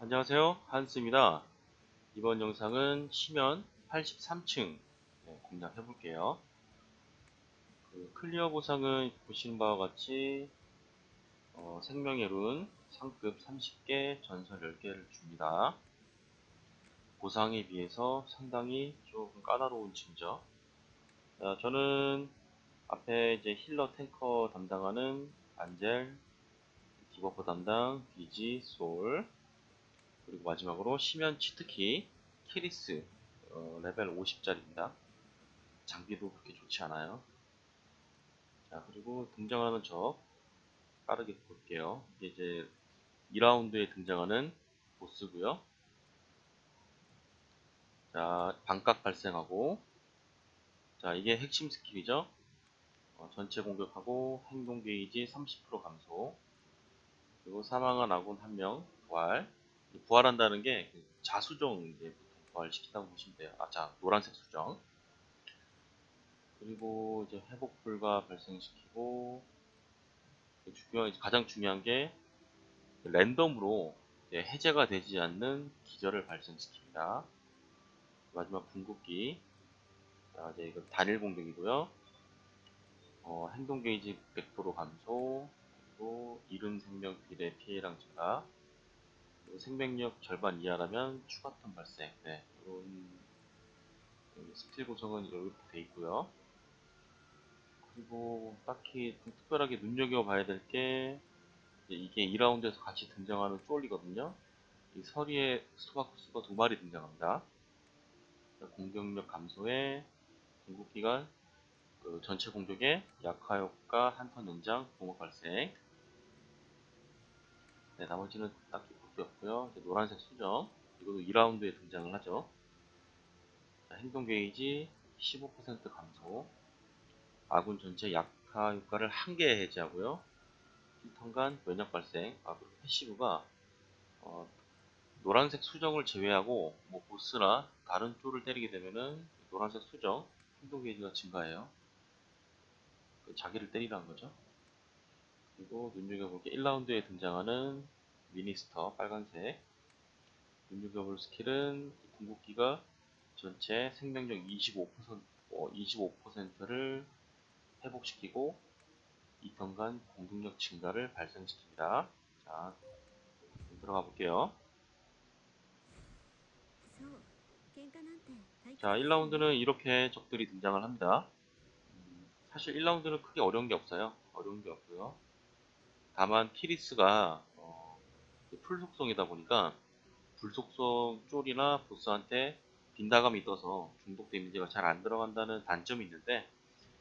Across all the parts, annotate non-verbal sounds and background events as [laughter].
안녕하세요. 한스입니다. 이번 영상은 시면 83층 공략해 볼게요. 그 클리어 보상은 보시는 바와 같이 어, 생명의 룬 상급 30개 전설 10개를 줍니다. 보상에 비해서 상당히 조금 까다로운 층이죠 자, 저는 앞에 이제 힐러 탱커 담당하는 안젤 디버프 담당 비지 솔 그리고 마지막으로 시면 치트키 키리스 어, 레벨 50짜리입니다. 장비도 그렇게 좋지 않아요. 자 그리고 등장하는 적 빠르게 볼게요. 이게 이제 2라운드에 등장하는 보스고요. 자 반각 발생하고 자 이게 핵심 스킬이죠. 어, 전체 공격하고 행동 게이지 30% 감소 그리고 사망한 아군 1명 부활 부활한다는 게그 자수정 이제 부활시킨다고 보시면 돼요. 아, 자, 노란색 수정. 그리고 이제 회복 불가 발생시키고 중요한, 가장 중요한 게 랜덤으로 해제가 되지 않는 기절을 발생시킵니다. 마지막 궁극기. 자, 이제 이거 단일 공격이고요. 어, 행동 게이지 100% 감소, 그리고 이른 생명 비례 피해량 증가, 생명력 절반 이하라면 추가 턴 발생. 네, 이런 스킬 구성은 이렇게 돼 있고요. 그리고 딱히 좀 특별하게 눈여겨봐야 될 게 이게 2라운드에서 같이 등장하는 쫄이거든요. 이 서리에 스토바쿠스가 두 마리 등장합니다. 공격력 감소에 궁극기가 그 전체 공격에 약화 효과 한 턴 연장 공업 발생. 네, 나머지는 딱히 없고요. 노란색 수정 이것도 2라운드에 등장을 하죠. 자, 행동 게이지 15% 감소 아군 전체 약화 효과를 한 개 해제하고요. 1턴간 면역 발생 아, 그리고 패시브가 어, 노란색 수정을 제외하고 뭐 보스나 다른 쫄을 때리게 되면은 노란색 수정 행동 게이지가 증가해요. 그 자기를 때리라는 거죠. 그리고 눈여겨볼 게 1라운드에 등장하는 미니스터 빨간색 눈여겨볼 스킬은 궁극기가 전체 생명력 25%, 어, 25%를 회복시키고 2턴간 공격력 증가를 발생시킵니다. 자, 들어가 볼게요. 자, 1라운드는 이렇게 적들이 등장을 합니다. 음, 사실 1라운드는 크게 어려운 게 없어요. 어려운 게 없고요. 다만 키리스가 풀 속성이다 보니까 불속성 쫄이나 보스한테 빈다감이 떠서 중독 데미지가 잘 안 들어간다는 단점이 있는데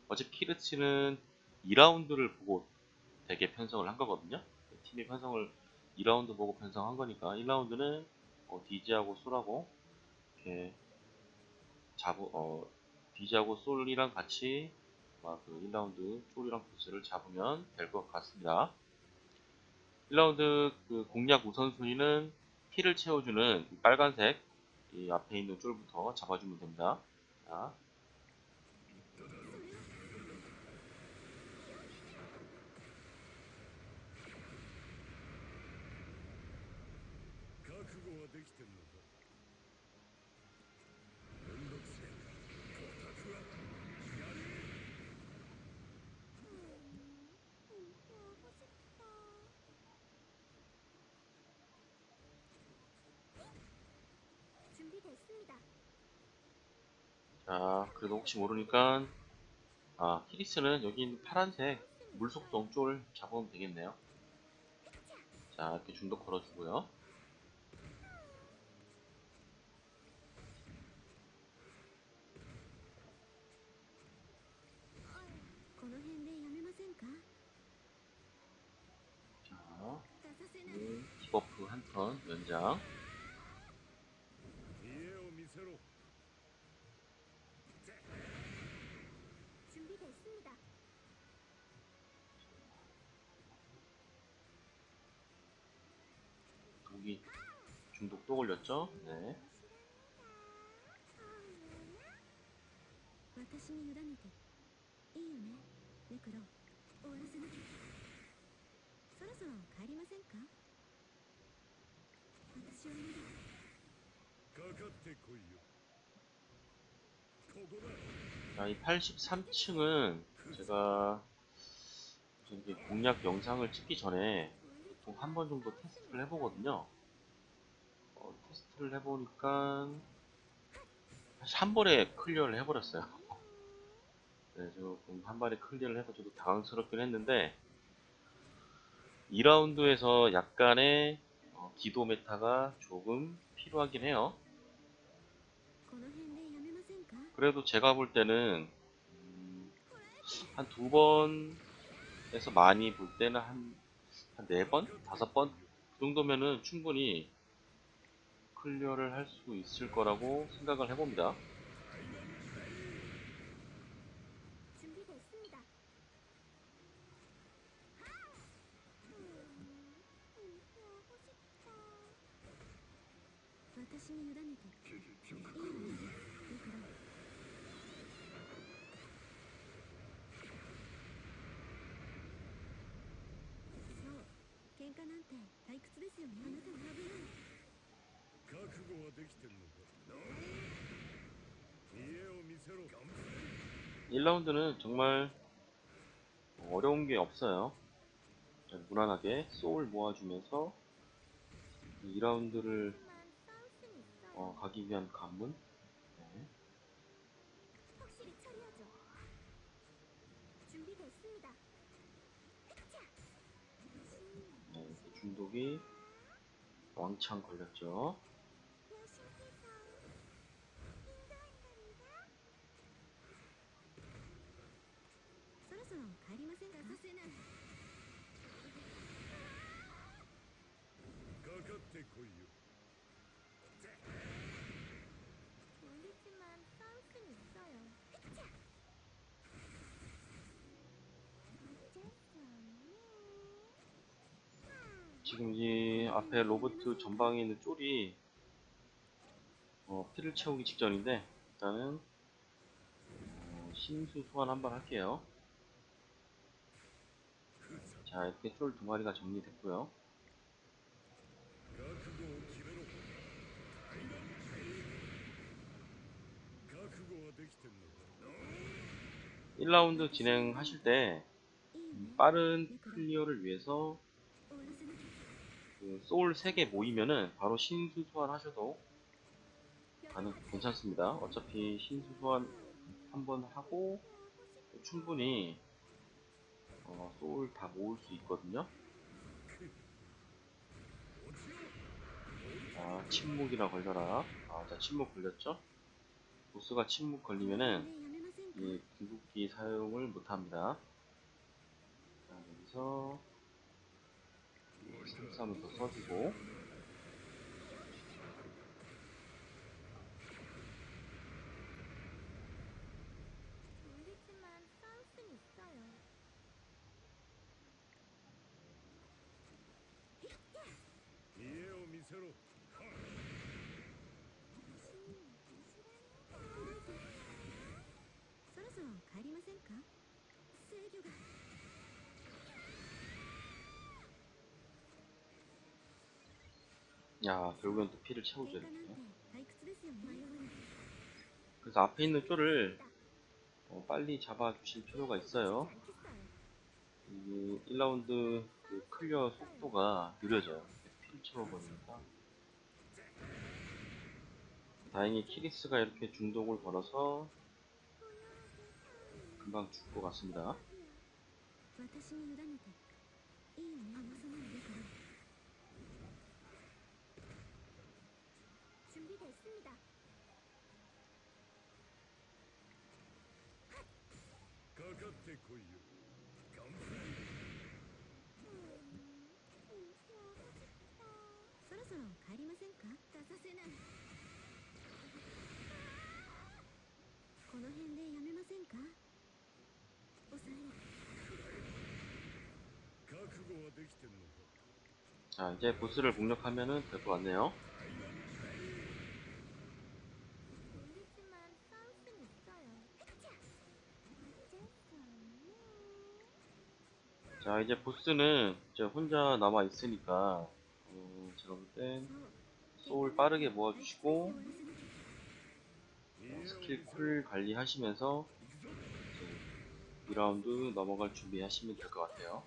어차피 키르치는 2라운드를 보고 되게 편성을 한 거거든요. 팀이 편성을 2라운드 보고 편성한 거니까 1라운드는 어, 디지하고 솔하고 이렇게 잡어 어, 디지하고 솔이랑 같이 그 1라운드 쫄이랑 보스를 잡으면 될 것 같습니다. 1라운드 그 공략 우선순위는 피를 채워주는 빨간색 이 앞에 있는 쫄부터 잡아주면 됩니다. 자. 자, 그래도 혹시 모르니까 아, 키리스는 여기 있는 파란색 물속성 쫄 잡으면 되겠네요. 자, 이렇게 중독 걸어주고요. 자, 디버프 한 턴 연장. 또 걸렸죠? 네. 자, 이 83층은 제가 이제 공략 영상을 찍기 전에 보통 한 번 정도 테스트를 해보거든요. 어, 테스트를 해보니까 사실 한 번에 클리어를 해버렸어요. [laughs] 네, 조금 한 번에 클리어를 해서 저도 당황스럽긴 했는데 2라운드에서 약간의 어, 기도 메타가 조금 필요하긴 해요. 그래도 제가 볼 때는 음, 한두 번에서 많이 볼 때는 한네 번, 다섯 번 그 정도면은 충분히 클리어를 할 수 있을 거라고 생각을 해봅니다. 覚悟はできてんのか家を見せろ 1라운드는 정말 어려운 게 없어요. 자, 무난하게 소울 모아주면서 2라운드를 어, 가기 위한 관문. 네. 확실히 처리하죠. 준비됐습니다. 네, 이렇게 중독이 왕창 걸렸죠. 않겠군요. 놀리지만 싸울 순 있어요. 흐차! 지금 이 앞에 로버트 전방에 있는 쫄이 어, 피를 채우기 직전인데 일단은 어, 심수 소환 한번 할게요 자 이렇게 쫄 두 마리가 정리됐고요 1라운드 진행하실 때 빠른 클리어를 위해서 그 소울 3개 모이면은 바로 신수 소환 하셔도 가능, 괜찮습니다. 어차피 신수 소환 한번 하고 충분히 어, 소울 다 모을 수 있거든요. 아, 침묵이라 걸려라. 아, 자, 침묵 걸렸죠? 보스가 침묵 걸리면은 やめませんか 이 궁극기 사용을 못합니다. 자, 여기서 삼삼을 더 써주고 모르지만 싸울 순 있어요. 네, 家を見せろ 로서로帰りませんか制御が 야 결국엔 또 피를 喧 채우죠 嘩なんて 이렇게 退屈ですよね迷わない 그래서 앞에 있는 쫄을 어, 빨리 잡아주실 필요가 있어요 이 1라운드 그 클리어 속도가 느려져요 피를 채워버리니까 다행히 키리스가 이렇게 중독을 걸어서 금방 죽을 것 같습니다 자 이제 보스를 공략하면은 될 것 같네요. 자 이제 보스는 이제 혼자 남아 있으니까 어, 제가 볼 땐 소울 빠르게 모아주시고 스킬 쿨 관리하시면서 이제 2라운드 넘어갈 준비하시면 될 것 같아요.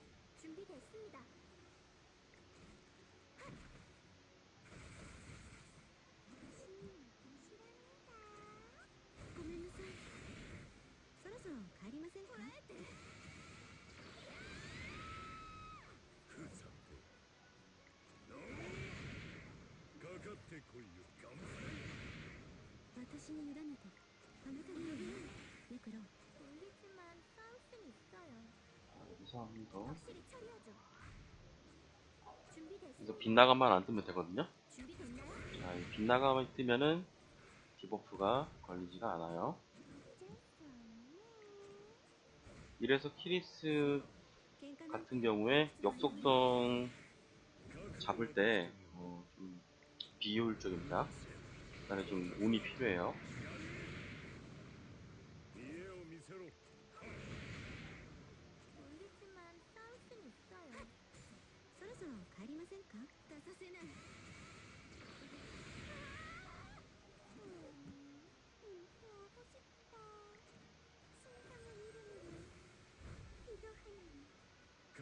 帰りませんか。ふざけかかってこいよガン私に委ねてあなたに呼びないネクロ우리집만싸울순있어요 자, 여기서 한 번 더. 확실히 처리하죠 준비됐어 그래서 빗나가만 안 뜨면 되거든요. 준비됐나요? 자, 이 빗나가만 뜨면은 디버프가 걸리지가 않아요. 이래서 키리스 같은 경우에 역속성 잡을 때 어, 좀 비효율적입니다. 나는 좀 운이 필요해요.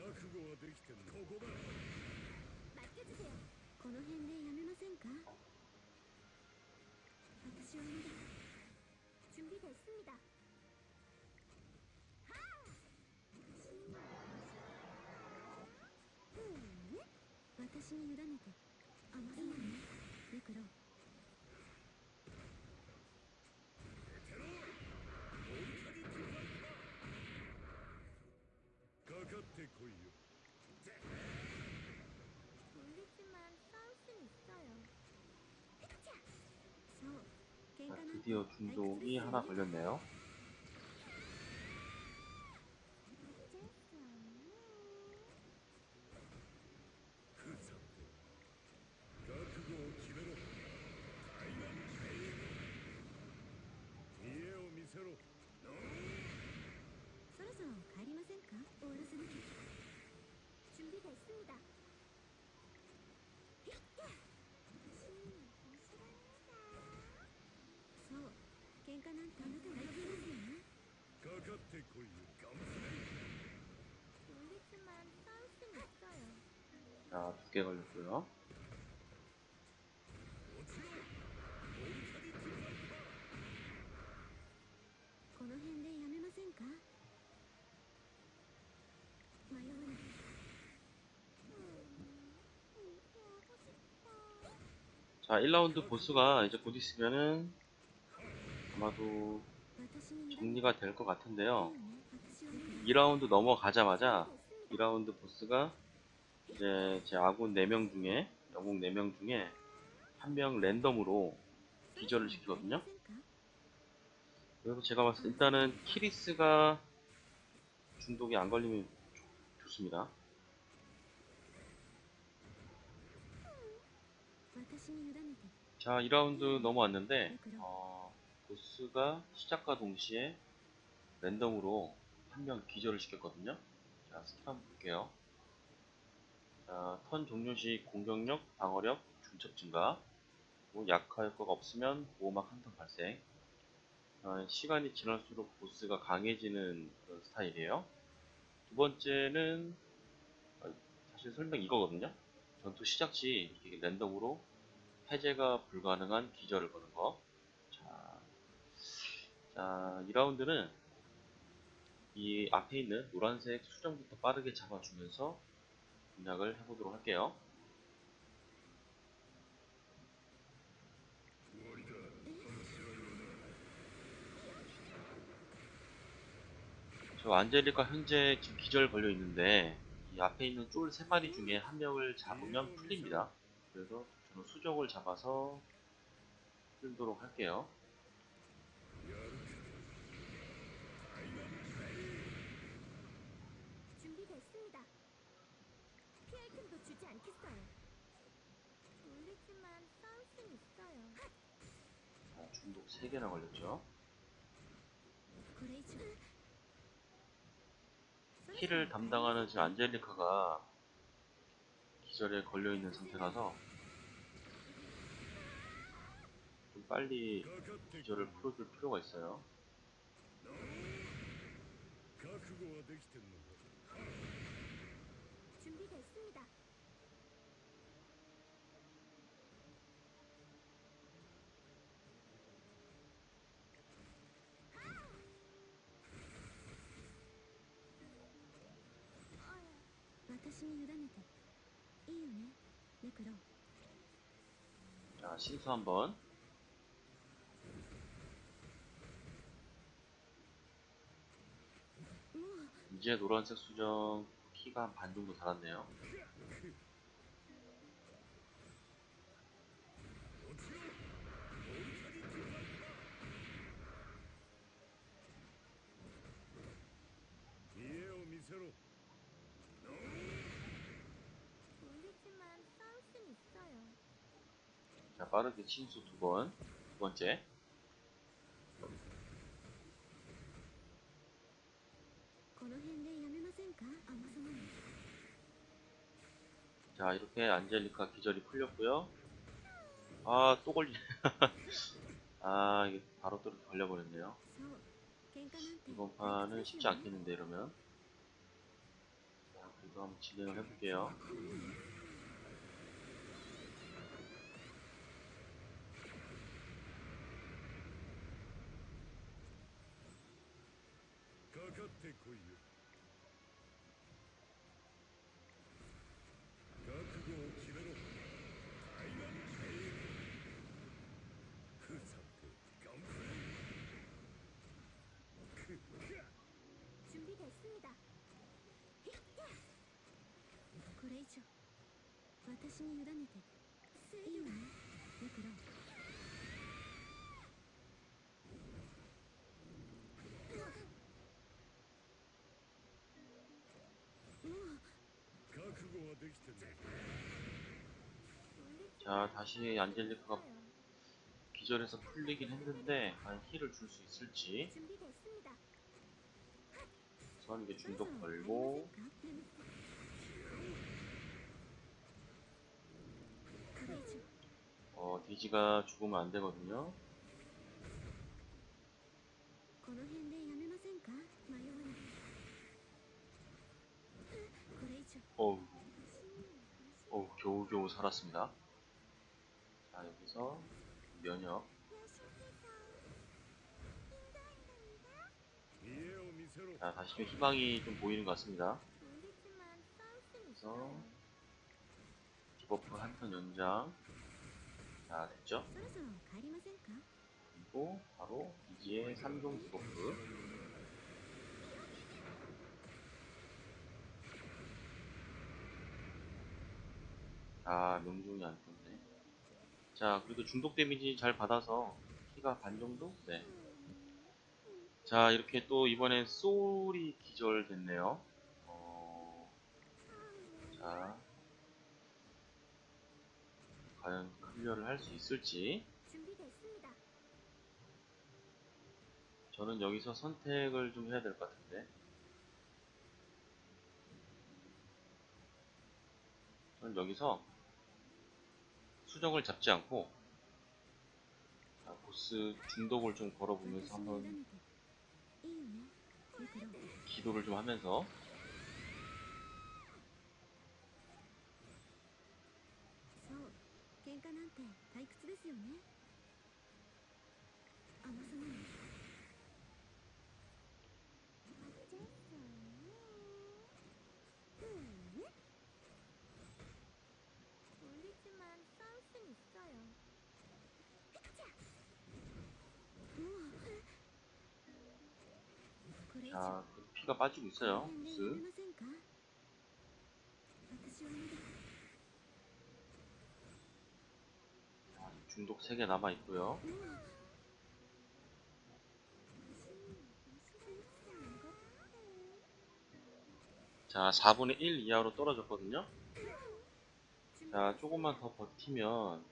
覚悟はできてるここだ待ってよ。この辺でやめませんか？私はまだ。準備ですみだ。はあ！うん。私に委ねて。 드디어 중독이 하나 걸렸네요. 喧嘩なんてあなたが呼びますよねかかってこいよガン 울리지만 싸울 순 있어요 자, 두 개 걸렸고요. この辺でやめませんか迷わない 자, 1라운드 보스가 이제 곧 있으면은 아마도 음, 정리가 될 것 같은데요. 음, 2라운드 넘어가자마자 2라운드 보스가 이제 제 아군 4명 중에 영웅 4명 중에 한 명 랜덤으로 기절을 시키거든요. 그래서 제가 봤을 때 일단은 키리스가 중독이 안 걸리면 좋습니다. 음, 자, 2라운드 넘어왔는데 네, 어... 보스가 시작과 동시에 랜덤으로 한 명 기절을 시켰거든요. 자, 스킬 한번 볼게요. 자, 턴 종료 시 공격력, 방어력, 중첩 증가, 뭐 약화 효과가 없으면 보호막 한 턴 발생. 어, 시간이 지날수록 보스가 강해지는 그런 스타일이에요. 두 번째는 어, 사실 설명 이거거든요. 전투 시작 시 랜덤으로 해제가 불가능한 기절을 거는 거. 자, 자, 2라운드는 이 앞에 있는 노란색 수정부터 빠르게 잡아주면서 공략을 해보도록 할게요. 저 안젤리가 현재 지금 기절 걸려 있는데 이 앞에 있는 쫄세 마리 중에 한 명을 잡으면 풀립니다. 그래서 저는 수정을 잡아서 풀도록 할게요. 준비됐습니다. 피할 틈도 주지 않겠어요. 졸리지만 싸울 순 있어요. 자, 중독 3개나 걸렸죠. 힐을 담당하는 지금 안젤리카가 기절에 걸려있는 상태라서 좀 빨리 기절을 풀어줄 필요가 있어요. 준비됐습니다. 私に委ねていいよねネクロ 자, 신수 한번. 이제 노란색 수정 키가 한 반 정도 달았네요. 자, 빠르게 침수 두 번. 두 번째. 자, 이렇게 안젤리카 기절이 풀렸고요 아, 또 걸리네. [laughs] 아, 이게 바로 또 걸려버렸네요. 이번 판은 쉽지 않겠는데, 이러면. 자, 그래도 한번 진행을 해볼게요. かってこいよ。覚悟を決めろ。台湾警部ふざけ頑張れ。準備ですみだ。これ以上私に委ねて。いいわね。ネクロ 자, 다시 안젤리카가 기절해서 풀리긴 했는데, 과연 힐을 줄 수 있을지. 우선 이게 중독 걸고, 어, 디지가 죽으면 안 되거든요. 겨우 살았습니다. 자, 여기서 면역. 자, 다시 좀 희망이 좀 보이는 것 같습니다. 그래서 버프 한 턴 연장. 자, 됐죠? 그리고 바로 이지의 3종 디버프. 아, 명중이 안 떴네. 자, 그래도 중독 데미지 잘 받아서 키가 반 정도? 네. 자, 이렇게 또 이번엔 소울이 기절 됐네요. 어... 자, 과연 클리어를 할 수 있을지. 저는 여기서 선택을 좀 해야 될 것 같은데. 저는 여기서 수정을 잡지 않고 자, 보스 중독을 좀 걸어보면서 한번 기도를 좀 하면서. 자, 피가 빠지고 있어요. 보스. 자, 중독 3개 남아있고요. 자, 4분의 1 이하로 떨어졌거든요. 자, 조금만 더 버티면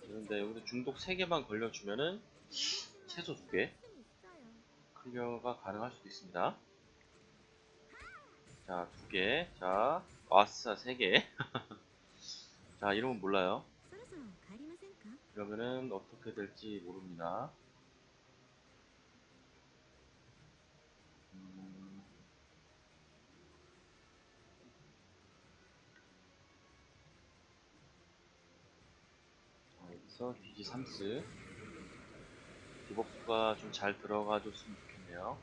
그런데 여기서 중독 3개만 걸려주면은 최소 2개 클리어가 가능할 수도 있습니다. 자, 두 개. 자, 와싸 세 개. [laughs] 자, 이름은 몰라요. 그러면은 어떻게 될지 모릅니다. 음... 자, 여기서 디지 3스 디버프가 좀 잘 들어가 줬으면 좋겠어요. 되고요.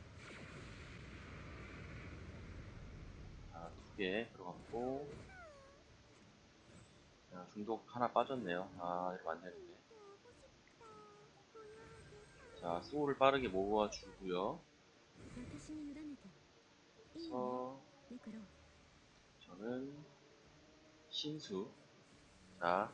아, 두 개 들어갔고 아, 중독 하나 빠졌네요. 아, 이러면 안 되는데. 자, 소울을 빠르게 모아주고요. 그래서 저는 신수 자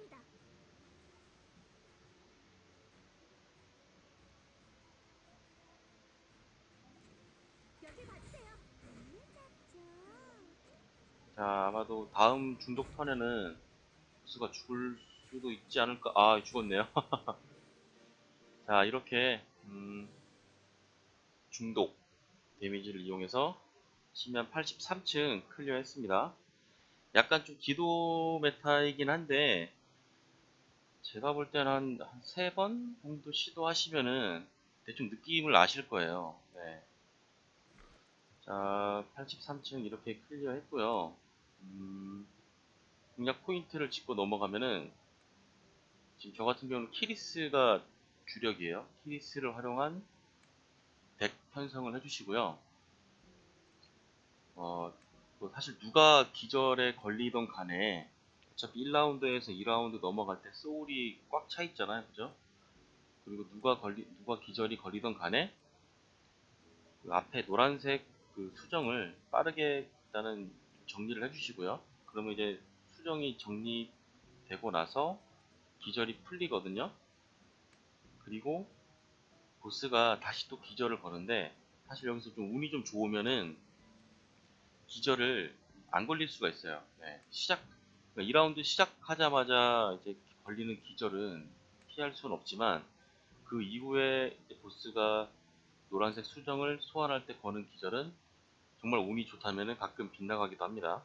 준비됐습니다. 여기 봐주세요. 자, 아마도 다음 중독 턴에는 보스가 죽을 수도 있지 않을까. 아, 죽었네요. [laughs] 자, 이렇게, 음, 중독 데미지를 이용해서 심연 83층 클리어 했습니다. 약간 좀 기도 메타이긴 한데, 제가 볼 때는 한, 한 3번 정도 시도하시면은 대충 느낌을 아실 거예요. 네. 자, 83층 이렇게 클리어 했고요. 음, 공략 포인트를 짚고 넘어가면은 지금 저 같은 경우는 키리스가 주력이에요. 키리스를 활용한 덱 편성을 해주시고요. 어, 뭐 사실 누가 기절에 걸리던 간에 어차피 1라운드에서 2라운드 넘어갈 때 소울이 꽉 차 있잖아요. 그죠? 그리고 누가 걸리, 누가 기절이 걸리던 간에 그 앞에 노란색 그 수정을 빠르게 일단은 정리를 해주시고요. 그러면 이제 수정이 정리되고 나서 기절이 풀리거든요. 그리고 보스가 다시 또 기절을 거는데 사실 여기서 좀 운이 좀 좋으면은 기절을 안 걸릴 수가 있어요. 네, 시작 2라운드 시작하자마자 이제 걸리는 기절은 피할 수는 없지만 그 이후에 보스가 노란색 수정을 소환할 때 거는 기절은 정말 운이 좋다면은 가끔 빗나가기도 합니다.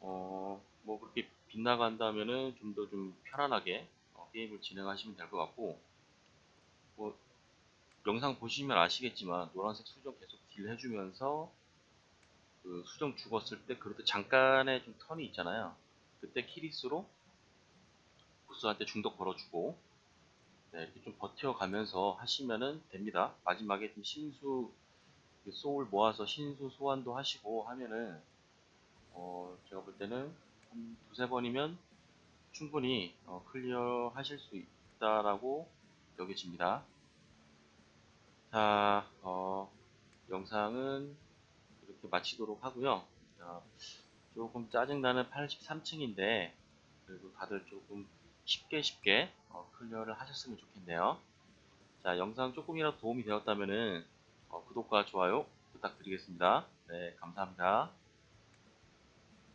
어, 뭐 그렇게 빗나간다면은 좀더좀 편안하게 어, 게임을 진행하시면 될 것 같고, 뭐 영상 보시면 아시겠지만 노란색 수정 계속 딜 해주면서 그 수정 죽었을 때때 잠깐의 좀 턴이 있잖아요. 그때 키리스로 보스한테 중독 걸어주고 네, 이렇게 좀 버텨가면서 하시면은 됩니다. 마지막에 좀 신수 그 소울 모아서 신수 소환도 하시고 하면은 어 제가 볼 때는 한 두세 번이면 충분히 어, 클리어 하실 수 있다라고 여겨집니다. 자, 어, 영상은 이렇게 마치도록 하고요. 자, 조금 짜증나는 83층인데 그래도 다들 조금 쉽게 쉽게 어, 클리어를 하셨으면 좋겠네요. 자, 영상 조금이라도 도움이 되었다면 은 어, 구독과 좋아요 부탁드리겠습니다. 네, 감사합니다.